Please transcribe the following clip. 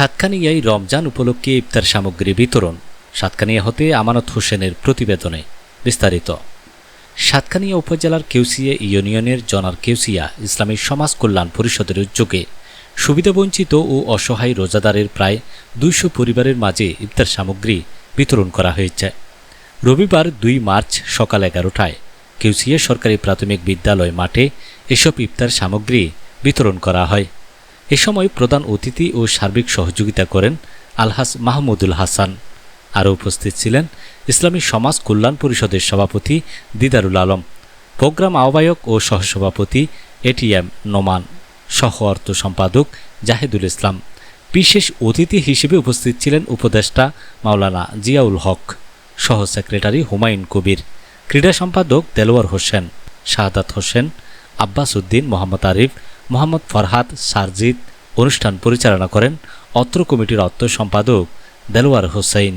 সাতকানিয়ায় রমজান উপলক্ষে ইফতার সামগ্রী বিতরণ সাতকানিয়া হতে আমানত হোসেনের প্রতিবেদনে বিস্তারিত। সাতকানিয়া উপজেলার কেউসিয়া ইউনিয়নের জনার কেউসিয়া ইসলামী সমাজ কল্যাণ পরিষদের উদ্যোগে সুবিধাবঞ্চিত ও অসহায় রোজাদারের প্রায় দুইশো পরিবারের মাঝে ইফতার সামগ্রী বিতরণ করা হয়েছে। রবিবার দুই মার্চ সকাল এগারোটায় কেউসিয়া সরকারি প্রাথমিক বিদ্যালয় মাঠে এসব ইফতার সামগ্রী বিতরণ করা হয়। এ সময় প্রধান অতিথি ও সার্বিক সহযোগিতা করেন আলহাস মাহমুদুল হাসান। আরও উপস্থিত ছিলেন ইসলামী সমাজ কল্যাণ পরিষদের সভাপতি দিদারুল আলম, প্রোগ্রাম আহ্বায়ক ও সহসভাপতি এটিএম নোমান, সহ অর্থ সম্পাদক জাহেদুল ইসলাম। বিশেষ অতিথি হিসেবে উপস্থিত ছিলেন উপদেষ্টা মাওলানা জিয়াউল হক, সহ সেক্রেটারি হুমায়ুন কবির, ক্রীড়া সম্পাদক দেলোয়ার হোসেন শাহাদাত হোসেন, আব্বাস উদ্দিন, মোহাম্মদ আরিফ, মোহাম্মদ ফরহাদ সারজিদ অনুষ্ঠান পরিচালনা করেন অত্র কমিটির অর্থ সম্পাদক দেলোয়ার হোসেন